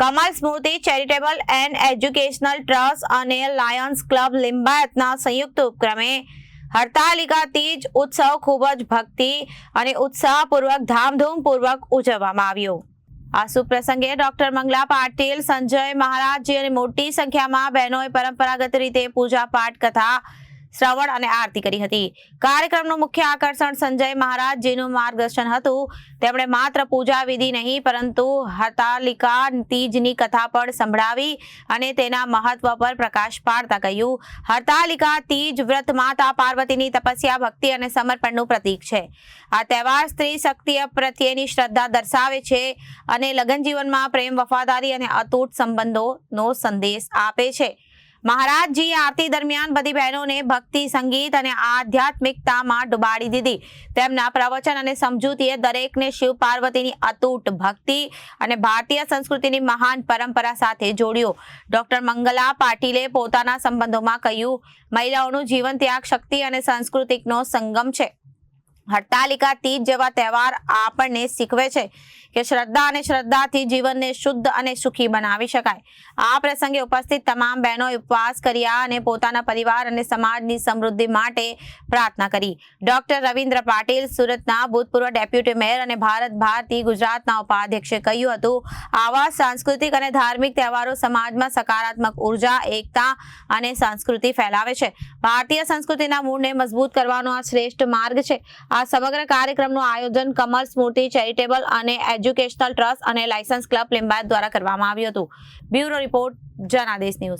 Kamal Smriti, charitable and educational trust અને Lions club લિંબાયતના સંયુક્ત ઉપક્રમે હરતાલિકા તીજ, ઉત્સવ ખૂબ જ ભક્તિ અને ઉત્સાહપૂર્વક, ધામધૂમપૂર્વક ઉજવવામાં આવ્યો. આ સુપ્રસંગે પ્રસંગે ડોક્ટર મંગલા પાટીલ, સંજય મહારાજજી અને મોટી સંખ્યામાં બહેનોએ પરંપરાગત રીતે પૂજા પાઠ કથા શ્રવણ અને આરતી કરી હતી. કાર્યક્રમનું મુખ્ય આકર્ષણ સંજય મહારાજ જેનું માર્ગદર્શન હતું. તેમણે માત્ર પૂજા વિધિ નહીં, પરંતુ હતાલિકા તીજની કથા પણ સંભળાવી અને તેના મહત્વ પર પ્રકાશ પાડતા કહ્યું હતાલિકા તીજ, વ્રત, માતા, પાર્વતીની તપસ્યા, ભક્તિ અને સમર્પણનું પ્રતીક છે. આ તહેવાર સ્ત્રી શક્તિ પ્રત્યેની શ્રદ્ધા દર્શાવે છે અને લગ્ન જીવનમાં પ્રેમ, વફાદારી અને અતૂટ સંબંધોનો સંદેશ આપે છે. મહારાજજી આરતી દરમિયાન બધી બહેનોને ભક્તિ, સંગીત અને આધ્યાત્મિકતામાં ડુબાડી દીધી. તેમના પ્રવચન અને સમજૂતીએ દરેકને શિવ પાર્વતીની અતૂટ ભક્તિ અને ભારતીય સંસ્કૃતિની મહાન પરંપરા સાથે જોડ્યો. ડોક્ટર મંગલા પાટીલે પોતાના સંબંધોમાં કહ્યું, મહિલાઓનું જીવન ત્યાગ શક્તિ અને સંસ્કૃતિકનો સંગમ છે. હડતાલિકા તીજ જેવા તહેવાર આપણને શીખવે છે કે શ્રદ્ધા અને શ્રદ્ધાથી જીવનને શુદ્ધ અને સુખી બનાવી શકાય. આ પ્રસંગે ઉપસ્થિત તમામ બહેનોએ ઉપવાસ કર્યા અને પોતાના પરિવાર અને સમાજની સમૃદ્ધિ માટે પ્રાર્થના કરી. ડોક્ટર રવિન્દ્ર પાટીલ સુરતના ભૂતપૂર્વ ડેપ્યુટી મેયર અને ભારત ભારતી ગુજરાતના ઉપાધ્યક્ષે કહ્યું હતું, આવા સાંસ્કૃતિક અને ધાર્મિક તહેવારો સમાજમાં સકારાત્મક ઊર્જા, એકતા અને સંસ્કૃતિ ફેલાવે છે. ભારતીય સંસ્કૃતિના મૂળને મજબૂત કરવાનો આ શ્રેષ્ઠ માર્ગ છે. આ સમગ્ર કાર્યક્રમનું આયોજન કમલ સ્મૃતિ, ચેરિટેબલ અને એજ્યુકેશનલ ટ્રસ્ટ અને લાયસન્સ ક્લબ લિંબાયત દ્વારા કરવામાં આવ્યું હતું. Bureau report, Janadesh news.